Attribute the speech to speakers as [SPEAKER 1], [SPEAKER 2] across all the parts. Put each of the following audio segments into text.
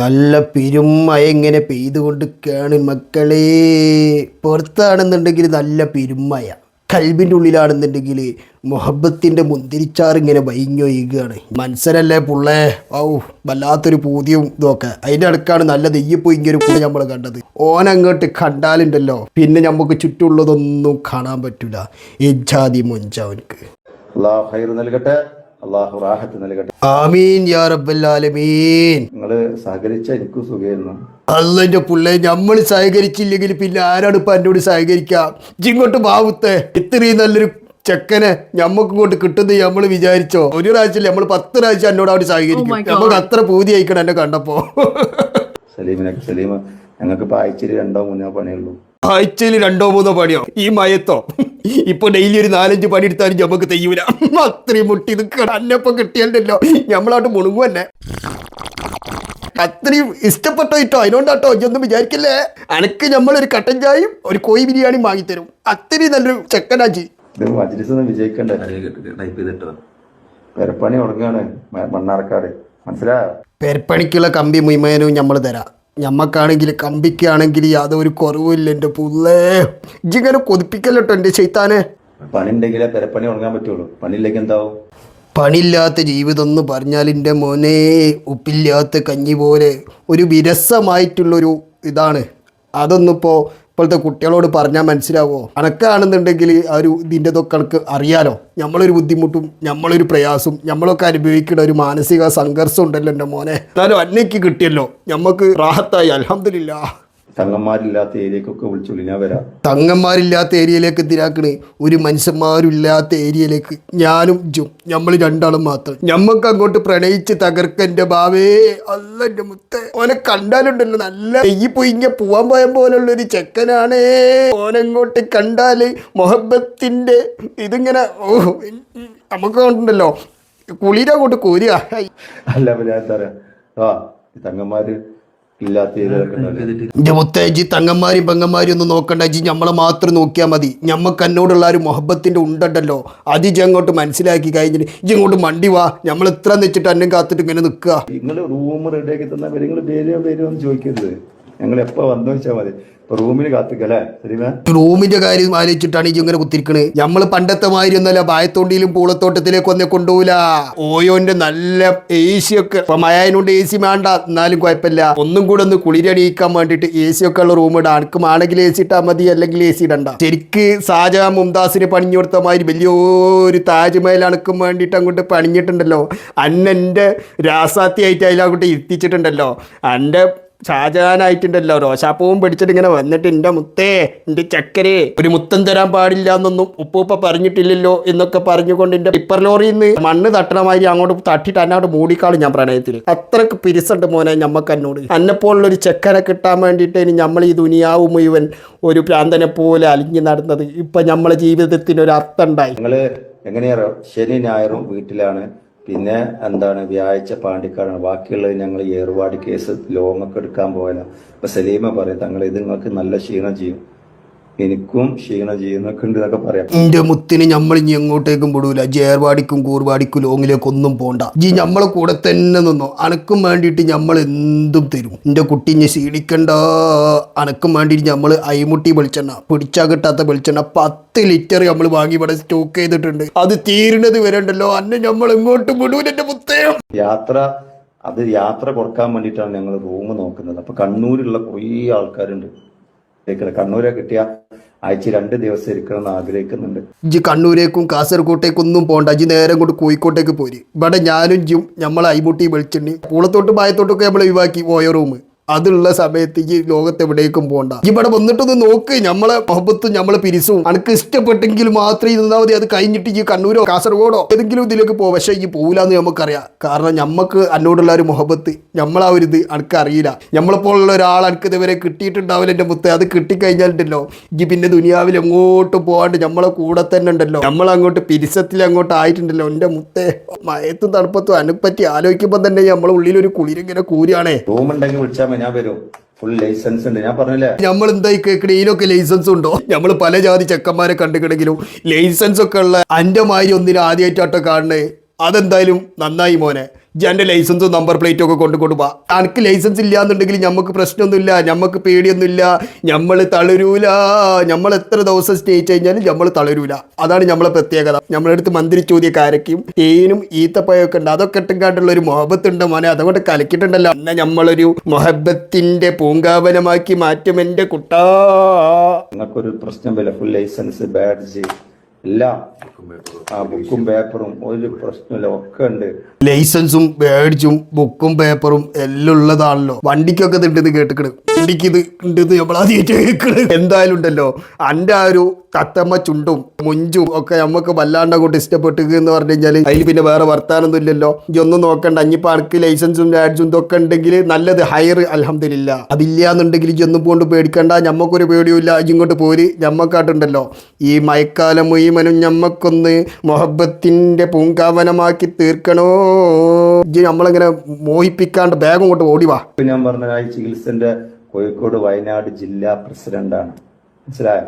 [SPEAKER 1] നല്ല പെരുമഴ ഇങ്ങനെ പെയ്തുകൊണ്ടിരിക്കുകയാണ് മക്കളെ. പുറത്താണെന്നുണ്ടെങ്കിൽ നല്ല പെരുമഴ. കൽബിന്റെ ഉള്ളിലാണെന്നുണ്ടെങ്കിൽ മൊഹബത്തിന്റെ മുന്തിരിച്ചാർ ഇങ്ങനെ വൈഞ്ഞൊയ്യുകയാണ് മനസ്സിലല്ലേ പുള്ളേ? ഔ വല്ലാത്തൊരു പൂതിയും ഇതൊക്കെ. അതിന്റെ അടുക്കാണ് നല്ല നെയ്യപ്പോ ഇങ്ങനെ കൂടെ നമ്മൾ കണ്ടത്. ഓനങ്ങോട്ട് കണ്ടാലുണ്ടല്ലോ. പിന്നെ നമുക്ക് ചുറ്റുള്ളതൊന്നും കാണാൻ പറ്റൂല. ഇജാതി മുഞ്ചവനക്ക്
[SPEAKER 2] അള്ളാഹു ഹൈർ നൽകട്ടെ. അള്ളാഹു റാഹത്ത് നൽകട്ടെ.
[SPEAKER 1] ആമീൻ യാ റബ്ബല്ലാലമീൻ
[SPEAKER 2] നിങ്ങൾ സഹകരിച്ച എനിക്കും സുഖമായിരുന്നു
[SPEAKER 1] അള്ളന്റെ പുള്ളെ നമ്മൾ സഹകരിച്ചില്ലെങ്കിൽ പിന്നെ ആരാണ് ഇപ്പൊ എന്നോട് സഹകരിക്കാം? ഇങ്ങോട്ട് ബാവുത്തെ ഇത്രയും നല്ലൊരു ചെക്കനെ ഞമ്മക്ക് ഇങ്ങോട്ട് കിട്ടുന്നത് നമ്മൾ വിചാരിച്ചോ? ഒരു പ്രാവശ്യം നമ്മൾ പത്ത് പ്രാവശ്യം എന്നോട് അവിടെ സഹകരിക്കും. നമുക്ക് അത്ര പൂതി അയക്കണം എന്നെ കണ്ടപ്പോ.
[SPEAKER 2] സലീമിനൊക്കെ സലീമ ഞങ്ങൾക്ക് ഇപ്പൊ ആഴ്ചയിൽ രണ്ടോ മൂന്നോ പണിയുള്ളൂ.
[SPEAKER 1] ആഴ്ചയിൽ രണ്ടോ മൂന്നോ പണിയോ? ഈ മയത്തോ? ഇപ്പൊ ഡെയിലി ഒരു നാലഞ്ച് പണി എടുത്താലും ഞമ്മക്ക് തെയ്യൂല. അത്രയും മുട്ടി നിൽക്കണം അന്നപ്പം കിട്ടിയല്ലോ നമ്മളാട്ട് മുണുങ്ങു തന്നെ അത്രയും ഇഷ്ടപ്പെട്ടോ ഇട്ടോ? അതിനോണ്ടാട്ടോ ഇതൊന്നും വിചാരിക്കല്ലേ? അനക്ക് നമ്മളൊരു കട്ടൻ ചായയും ഒരു കോഴി ബിരിയാണി വാങ്ങിത്തരും. അത്രയും നല്ലൊരു ചെക്കനാജി
[SPEAKER 2] ഇത് വിജയിക്കണ്ടേ. ടൈപ്പ് ചെയ്തിട്ടോ. പെരപ്പണി തുടങ്ങാണ്. മ- മണ്ണാർക്കാട്. മനസ്സിലായോ?
[SPEAKER 1] പെരപ്പണിക്കുള്ള കമ്പി മുയ്മേനും നമ്മൾ തരാം. ഞമ്മക്കാണെങ്കിൽ കമ്പിക്കാണെങ്കിൽ യാതൊരു കുറവുമില്ല എന്റെ പുള്ളേ. ഇജിങ്ങനെ കൊതിപ്പിക്കല്ലോ എന്റെ ചെയ്ത്താനെ
[SPEAKER 2] പെരപ്പണി പറ്റുള്ളൂ. പണിയില്ലെങ്കിൽ എന്താവും?
[SPEAKER 1] പണിയില്ലാത്ത ജീവിതം എന്ന് പറഞ്ഞാൽ എന്റെ മോനെ ഉപ്പില്ലാത്ത കഞ്ഞി പോലെ ഒരു വിരസമായിട്ടുള്ളൊരു ഇതാണ്. അതൊന്നിപ്പോൾ ഇപ്പോഴത്തെ കുട്ടികളോട് പറഞ്ഞാൽ മനസ്സിലാവോ? അനക്കാണെന്നുണ്ടെങ്കിൽ ആ ഒരു ഇതിന്റെ ഇതൊക്കെ അറിയാലോ? നമ്മളൊരു ബുദ്ധിമുട്ടും നമ്മളൊരു പ്രയാസം നമ്മളൊക്കെ അനുഭവിക്കുന്ന ഒരു മാനസിക സംഘർഷം ഉണ്ടല്ലോ എന്റെ മോനെ. എന്നാലും അന്നയ്ക്ക് കിട്ടിയല്ലോ. നമുക്ക് റാഹത്തായി. അലഹമില്ല
[SPEAKER 2] തങ്ങന്മാരില്ലാത്ത ഏരിയക്കൊക്കെ വിളിച്ചുള്ളി ഞാൻ വരാം.
[SPEAKER 1] തങ്ങന്മാരില്ലാത്ത ഏരിയയിലേക്ക് എന്തിനാക്കണ്? ഒരു മനുഷ്യന്മാരില്ലാത്ത ഏരിയയിലേക്ക്. ഞാനും ജും നമ്മൾ രണ്ടാളും മാത്രം. ഞമ്മക്ക് അങ്ങോട്ട് പ്രണയിച്ച് തകർക്കന്റെ ബാവേ അല്ല എന്റെ മുത്ത. ഓനെ കണ്ടാലുണ്ടല്ലോ നല്ല ഈ പൊയിഞ്ഞ പോവാൻ പോയ പോലുള്ള ഒരു ചെക്കനാണേ. ഓനങ്ങോട്ട് കണ്ടാൽ മൊഹബത്തിന്റെ ഇതിങ്ങനെ ഓ നമുക്ക് ഉണ്ടല്ലോ കുളിരങ്ങോട്ട് കോരുക.
[SPEAKER 2] അല്ല ഞാൻ എന്താ പറയാ ആ തങ്ങന്മാര്
[SPEAKER 1] എന്റെ മുത്തേജി തങ്ങന്മാരും പെങ്ങന്മാരും ഒന്നും നോക്കണ്ട. ജി നമ്മളെ മാത്രം നോക്കിയാൽ മതി. ഞമ്മക്ക് എന്നോടുള്ള ആ ഒരു മൊഹബത്തിന്റെ ഉണ്ടല്ലോ അത് ജി അങ്ങോട്ട് മനസ്സിലാക്കി കഴിഞ്ഞിട്ട് ജി ഇങ്ങോട്ട് മണ്ടി വാ. നമ്മൾ ഇത്ര നിച്ചിട്ട് അന്നം കാത്തിട്ട് ഇങ്ങനെ നിൽക്കുക
[SPEAKER 2] നിങ്ങൾ റൂം റെഡിയാക്കി തന്നാൽ നിങ്ങൾ വരുമോ എന്ന് ചോദിക്കരുത് ഞങ്ങൾ എപ്പോ വന്നു വെച്ചാൽ മതി.
[SPEAKER 1] റൂമിന്റെ കാര്യം ആലോചിച്ചിട്ടാണ് ഈ ഇങ്ങനെ കുത്തിരിക്കണ്. നമ്മൾ പണ്ടത്തെ മാതിരി ഒന്നല്ല ബായത്തോണ്ടിയിലും പൂളത്തോട്ടത്തിലേക്ക് ഒന്നെ കൊണ്ടുപോല ഓയോന്റെ നല്ല എ സി ഒക്കെ. മയായനോണ്ട് എ സി വേണ്ട എന്നാലും കുഴപ്പമില്ല. ഒന്നും കൂടെ ഒന്ന് കുളിരണിയിക്കാൻ വേണ്ടിട്ട് എ സി ഒക്കെ ഉള്ള റൂം ഇടാം അനക്ക് ആണെങ്കിൽ എ സി ഇട്ടാൽ മതി അല്ലെങ്കിൽ എ സി ഇടണ്ട. ശരിക്ക് ഷാജഹാൻ മുംതാസിന് പണിഞ്ഞു കൊടുത്ത മാതിരി വലിയൊരു താജ്മഹൽ അണക്കും വേണ്ടിട്ട് അങ്ങോട്ട് പണിഞ്ഞിട്ടുണ്ടല്ലോ. അന്നെന്റെ രാസാത്തിയായിട്ട് അതിലങ്ങോട്ട് ഇരുത്തിച്ചിട്ടുണ്ടല്ലോ എന്റെ ഷാജഹാനായിട്ടുണ്ടല്ലോ റോഷാപ്പൂവും പിടിച്ചിട്ട് ഇങ്ങനെ വന്നിട്ട് എന്റെ മുത്തേ എന്റെ ചക്കരേ ഒരു മുത്തം തരാൻ പാടില്ല എന്നൊന്നും ഉപ്പൂപ്പ പറഞ്ഞിട്ടില്ലല്ലോ എന്നൊക്കെ പറഞ്ഞുകൊണ്ട് എന്റെ ടിപ്പർ ലോറിയിൽ നിന്ന് മണ്ണ് തട്ടണ മാതിരി അങ്ങോട്ട് തട്ടിട്ട് എന്നോട് മൂടിക്കാളും ഞാൻ പ്രണയത്തിൽ അത്രയ്ക്ക് പിരിസുണ്ട് മോനെ ഞമ്മക്ക് എന്നോട്. അന്നെപ്പോലുള്ള ഒരു ചെക്കനെ കിട്ടാൻ വേണ്ടിയിട്ട് ഇനി നമ്മൾ ഈ ദുനിയാവ് മുഴുവൻ ഒരു പ്രാന്തനെ പോലെ അലിഞ്ഞു നടന്നത് ഇപ്പൊ നമ്മളെ ജീവിതത്തിന് ഒരു അർത്ഥം ഉണ്ടായി.
[SPEAKER 2] ഞങ്ങൾ എങ്ങനെയാ ശനി ഞായറും വീട്ടിലാണ്. പിന്നെ എന്താണ് വ്യാഴ്ച പാണ്ടിക്കാടാണ്. ബാക്കിയുള്ളത് ഞങ്ങൾ ഏർവാടി കേസ് ലോങ്ങൊക്കെ എടുക്കാൻ പോയാലോ അപ്പൊ സലീമ പറയും തങ്ങൾ ഇത് നിങ്ങൾക്ക് നല്ല ക്ഷീണം ചെയ്യും. എനിക്കും ക്ഷീണം ചെയ്യുന്നൊക്കെ ഉണ്ട് എന്നൊക്കെ പറയാം.
[SPEAKER 1] എന്റെ മുത്തിന് നമ്മൾ ഇനി എങ്ങോട്ടേക്കും വിടൂല. ജേർവാടിക്കും കൂർവാടിക്കും ലോങ്ങിലേക്കും ഒന്നും പോണ്ട. ജി നമ്മളെ കൂടെ തന്നെ നിന്നോ. അനക്കും വേണ്ടിയിട്ട് നമ്മൾ എന്തും തരും. എന്റെ കുട്ടി ഇനി ക്ഷീണിക്കണ്ട. അനക്കും വേണ്ടിയിട്ട് നമ്മൾ അയിമുട്ടി വെളിച്ചെണ്ണ പിടിച്ചാൽ കിട്ടാത്ത വെളിച്ചെണ്ണ പത്ത് ലിറ്റർ നമ്മൾ വാങ്ങി ഇവിടെ സ്റ്റോക്ക് ചെയ്തിട്ടുണ്ട്. അത് തീരുന്നത് വരെ ഉണ്ടല്ലോ. അന്നെ നമ്മൾ എങ്ങോട്ടും വിടൂല എന്റെ മുത്തേം.
[SPEAKER 2] യാത്ര അത് യാത്ര കുറയ്ക്കാൻ വേണ്ടിയിട്ടാണ് ഞങ്ങൾ റൂം നോക്കുന്നത്. അപ്പൊ കണ്ണൂരിലുള്ള കുറേ ആൾക്കാരുണ്ട്. കണ്ണൂരെ കിട്ടിയ ആഴ്ച രണ്ട് ദിവസം ഇരിക്കണം എന്ന് ആഗ്രഹിക്കുന്നുണ്ട്.
[SPEAKER 1] ഇജ്ജ് കണ്ണൂരേക്കും കാസർഗോട്ടേക്കും ഒന്നും പോണ്ട. അജി നേരെ കൊണ്ട് കോഴിക്കോട്ടേക്ക് പോരി. ഇവിടെ ഞാനും ജിയും നമ്മളെ ഐമുട്ടി വെളിച്ചെണ്ണി പൂളത്തോട്ട് പായത്തോട്ടൊക്കെ നമ്മൾ ഒഴിവാക്കി പോയ റൂം അതുള്ള സമയത്ത് ഈ ലോകത്ത് എവിടേക്കും പോണ്ട. ഇവിടെ വന്നിട്ടൊന്ന് നോക്ക് നമ്മളെ മൊഹബത്തും നമ്മളെ പിരിസും. അനക്ക് ഇഷ്ടപ്പെട്ടെങ്കിൽ മാത്രമേ ഇരുന്നാൽ മതി. അത് കഴിഞ്ഞിട്ട് ഈ കണ്ണൂരോ കാസർഗോഡോ ഏതെങ്കിലും ഇതിലേക്ക് പോകും പക്ഷേ ഈ പോകില്ലാന്ന് നമുക്കറിയാം കാരണം നമുക്ക് എന്നോടുള്ള ഒരു മുഹബത്ത് നമ്മളാ ഒരു ഇത് അനക്ക് അറിയില്ല. നമ്മളെപ്പോലുള്ള ഒരാൾ അനക്ക് ഇതുവരെ കിട്ടിയിട്ടുണ്ടാവില്ല എന്റെ മുത്ത്. അത് കിട്ടിക്കഴിഞ്ഞാലുണ്ടല്ലോ ഈ പിന്നെ ദുനിയാവിൽ എങ്ങോട്ട് പോകാണ്ട് നമ്മളെ കൂടെ തന്നെ ഉണ്ടല്ലോ. നമ്മൾ അങ്ങോട്ട് പിരിസത്തിൽ അങ്ങോട്ട് ആയിട്ടുണ്ടല്ലോ. എന്റെ മുത്തേ മയത്തും തണുപ്പത്തും അനുപ്പറ്റി ആലോചിക്കുമ്പോൾ തന്നെ നമ്മളെ ഉള്ളിലൊരു കുളിരിങ്ങനെ കൂരിയാണേ
[SPEAKER 2] റൂമുണ്ടെങ്കിൽ വിളിച്ചാൽ ഞാൻ വരും. ഫുൾ ലൈസൻസ് ഉണ്ട്. ഞാൻ പറഞ്ഞില്ലേ?
[SPEAKER 1] നമ്മൾ എന്തായി കേൾക്കണ ഇതിനൊക്കെ ലൈസൻസ് ഉണ്ടോ? നമ്മൾ പല ജാതി ചെക്കന്മാരെ കണ്ടുകിടെങ്കിലും ലൈസൻസ് ഒക്കെ ഉള്ള അന്റെ മാതിരി ഒന്നിന് ആദ്യമായിട്ടാട്ടോ കാണണേ. അതെന്തായാലും നന്നായി മോനെ. എന്റെ ലൈസൻസും നമ്പർ പ്ലേറ്റും ഒക്കെ കൊണ്ട് കൊണ്ടുപോവാ അനക്ക് ലൈസൻസ് ഇല്ലാന്നുണ്ടെങ്കിൽ നമുക്ക് പ്രശ്നമൊന്നുമില്ല നമുക്ക് പേടിയൊന്നുമില്ല നമ്മൾ തളരൂല നമ്മൾ എത്ര ദിവസം സ്റ്റേ കഴിഞ്ഞാലും നമ്മൾ തളരൂല. അതാണ് നമ്മളെ പ്രത്യേകത. നമ്മളെ അടുത്ത് മന്ത്രി ചോദ്യ കാരക്കും തേനും ഈത്തപ്പഴമൊക്കെ ഉണ്ട്. അതൊക്കെ ഇട്ടുകാട്ടുള്ള ഒരു മൊഹബത്തുണ്ട് മോനെ. അതുകൊണ്ട് കലക്കിയിട്ടുണ്ടല്ലോ. എന്നാൽ നമ്മളൊരു മൊഹബത്തിന്റെ പൂങ്കാവനമാക്കി മാറ്റും എന്റെ കുട്ടാ.
[SPEAKER 2] പ്രശ്നം വരെ ഫുൾ ലൈസൻസ് ബാഡ്ജ് എല്ലാം ബുക്കും പേപ്പറും ഒരു പ്രശ്നമില്ല. ഒക്കെ ഉണ്ട്.
[SPEAKER 1] ലൈസൻസും മേടിച്ചും ബുക്കും പേപ്പറും എല്ലാം ഉള്ളതാണല്ലോ വണ്ടിക്കൊക്കെ ഇത് ഉണ്ടെന്ന് കേട്ടിക്കണ്. വണ്ടിക്ക് ഇത് ഉണ്ടെന്ന് നമ്മളാദ്യമായിട്ട് കേൾക്കണ് എന്തായാലും ഉണ്ടല്ലോ. എന്റെ ആ ഒരു തത്തമ്മ ചുണ്ടും മുഞ്ചും ഒക്കെ നമുക്ക് വല്ലാണ്ട് അങ്ങോട്ട് ഇഷ്ടപ്പെട്ടു എന്ന് പറഞ്ഞു കഴിഞ്ഞാൽ അതിൽ പിന്നെ വേറെ വർത്താനൊന്നും ഇല്ലല്ലോ. ഇതൊന്നും നോക്കണ്ട. അഞ്ഞിപ്പോൾ അനക്ക് ലൈസൻസും ബാഡ്ജും ഇതൊക്കെ ഉണ്ടെങ്കിൽ നല്ലത് ഹയർ അലഹമില്ല അതില്ലാന്നുണ്ടെങ്കിൽ ഇതൊന്നും കൊണ്ട് പേടിക്കണ്ട. ഞമ്മക്കൊരു പേടിയുമില്ല ഇങ്ങോട്ട് പോരി. ഞമ്മക്കാട്ടുണ്ടല്ലോ. ഈ മഴക്കാലം മുഴുവനും ഞമ്മക്കൊന്ന് മൊഹബത്തിന്റെ പൂങ്കാവനമാക്കി തീർക്കണോ? ഇജ്ജ് നമ്മളിങ്ങനെ മോഹിപ്പിക്കാണ്ട് ബാഗും കൊണ്ട്
[SPEAKER 2] ഓടിവാ ഞാൻ പറഞ്ഞ ആ ഈ ചികിത്സന്റെ കോഴിക്കോട് വയനാട് ജില്ലാ പ്രസിഡന്റാണ്. മനസ്സിലായോ?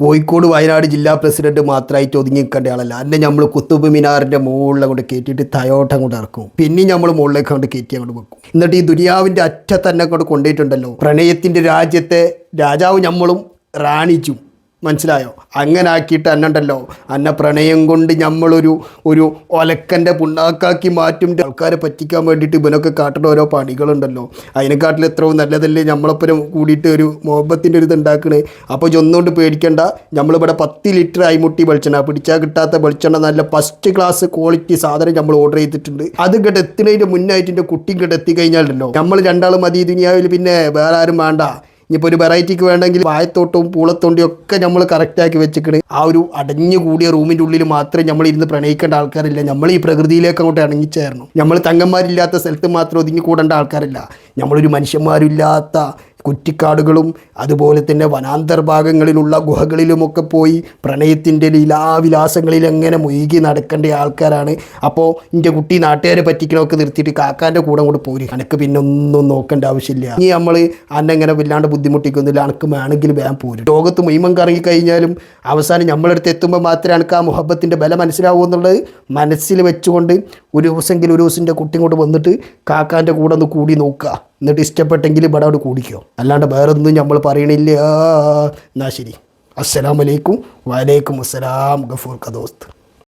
[SPEAKER 1] കോഴിക്കോട് വയനാട് ജില്ലാ പ്രസിഡന്റ് മാത്രമായിട്ട് ഒതുങ്ങി നിൽക്കേണ്ട ആളല്ല. അന്നെ നമ്മൾ കുത്തുബ് മിനാറിന്റെ മുകളിലെ കൊണ്ട് കയറ്റിയിട്ട് തയോട്ടം കൊണ്ട് ഇറക്കും. പിന്നെ നമ്മൾ മുകളിലേക്ക് കൊണ്ട് കയറ്റി അങ്ങോട്ട് വെക്കും. എന്നിട്ട് ഈ ദുനിയാവിന്റെ തന്നെ കൊണ്ട് കൊണ്ടുപോയിട്ടുണ്ടല്ലോ. പ്രണയത്തിന്റെ രാജ്യത്തെ രാജാവ് നമ്മളും റാണിച്ചും. മനസ്സിലായോ? അങ്ങനെ ആക്കിയിട്ട് അന്നുണ്ടല്ലോ. അന്ന പ്രണയം കൊണ്ട് നമ്മളൊരു ഒരു ഒലക്കന്റെ പുണ്ണാക്കാക്കി മാറ്റും. ആൾക്കാരെ പറ്റിക്കാൻ വേണ്ടിയിട്ട് ഇവനൊക്കെ കാട്ടുന്ന ഓരോ പണികളുണ്ടല്ലോ. അതിനെക്കാട്ടിൽ എത്രയും നല്ലതല്ലേ നമ്മളൊപ്പം കൂടിയിട്ട് ഒരു മുഹബത്തിന്റെ ഒരു ഇത് ഉണ്ടാക്കണേ. അപ്പോൾ ഇതൊന്നുകൊണ്ട് പേടിക്കണ്ട. നമ്മളിവിടെ പത്ത് ലിറ്റർ അയിമുട്ടി വെളിച്ചെണ്ണ. പിടിച്ചാൽ കിട്ടാത്ത വെളിച്ചെണ്ണ നല്ല ഫസ്റ്റ് ക്ലാസ് ക്വാളിറ്റി സാധനം നമ്മൾ ഓർഡർ ചെയ്തിട്ടുണ്ട്. അത് ഇങ്ങോട്ട് എത്തുന്നതിന്റെ മുന്നായിട്ട് എന്റെ കുട്ടി ഇങ്ങോട്ട് എത്തിക്കഴിഞ്ഞാലുണ്ടല്ലോ നമ്മൾ രണ്ടാളും മതി ദുനിയാവിൽ പിന്നെ വേറെ ആരും വേണ്ട. ഇനിയിപ്പോൾ ഒരു വെറൈറ്റിക്ക് വേണമെങ്കിൽ വായത്തോട്ടവും പൂളത്തോണ്ടിയും ഒക്കെ നമ്മൾ കറക്റ്റാക്കി വെച്ചിക്കണ്. ആ ഒരു അടഞ്ഞു കൂടിയ റൂമിന്റെ ഉള്ളിൽ മാത്രമേ നമ്മൾ ഇരുന്ന് പ്രണയിക്കേണ്ട ആൾക്കാരില്ല. നമ്മൾ ഈ പ്രകൃതിയിലേക്ക് അങ്ങോട്ട് ഇണങ്ങിച്ചേരണം നമ്മൾ തങ്ങന്മാരില്ലാത്ത സ്ഥലത്ത് മാത്രം ഒതുങ്ങി കൂടേണ്ട ആൾക്കാരില്ല. നമ്മളൊരു മനുഷ്യന്മാരില്ലാത്ത കുറ്റിക്കാടുകളും അതുപോലെ തന്നെ വനാന്തർ ഭാഗങ്ങളിലുള്ള ഗുഹകളിലുമൊക്കെ പോയി പ്രണയത്തിന്റെ ലീലാവിലാസങ്ങളിൽ എങ്ങനെ മുഴുകി നടക്കേണ്ട ആൾക്കാരാണ്. അപ്പോൾ എന്റെ കുട്ടി നാട്ടുകാരെ പറ്റിക്കണമൊക്കെ നിർത്തിയിട്ട് കാക്കാന്റെ കൂടെ കൂടെ പോരും. എനിക്ക് പിന്നെ ഒന്നും നോക്കേണ്ട ആവശ്യമില്ല. ഇനി നമ്മൾ അന്നെങ്ങനെ വല്ലാണ്ട് ബുദ്ധിമുട്ടിക്കുന്നില്ല. എനിക്ക് വേണമെങ്കിൽ വേഗം പോരും. ലോകത്ത് മൈമം കറങ്ങി കഴിഞ്ഞാലും അവസാനം നമ്മളെടുത്ത് എത്തുമ്പോൾ മാത്രമേ എനിക്ക് ആ മുഹബത്തിന്റെ ബല മനസ്സിലാവൂ എന്നുള്ളത് മനസ്സിൽ വെച്ചുകൊണ്ട് ഒരു ദിവസമെങ്കിലും ഒരു ദിവസം കുട്ടി ഇങ്ങോട്ട് വന്നിട്ട് കാക്കാന്റെ കൂടെ ഒന്ന് കൂടി നോക്കുക. എന്നിട്ട് ഇഷ്ടപ്പെട്ടെങ്കിൽ ഇവിടെ അവിടെ കൂടിക്കോ. അല്ലാണ്ട് വേറെ ഒന്നും നമ്മൾ പറയണില്ല. എന്നാ ശരി. അസ്സലാമലൈക്കും വലൈക്കും അസ്സലാം. ഗഫൂർ കദോസ്ത്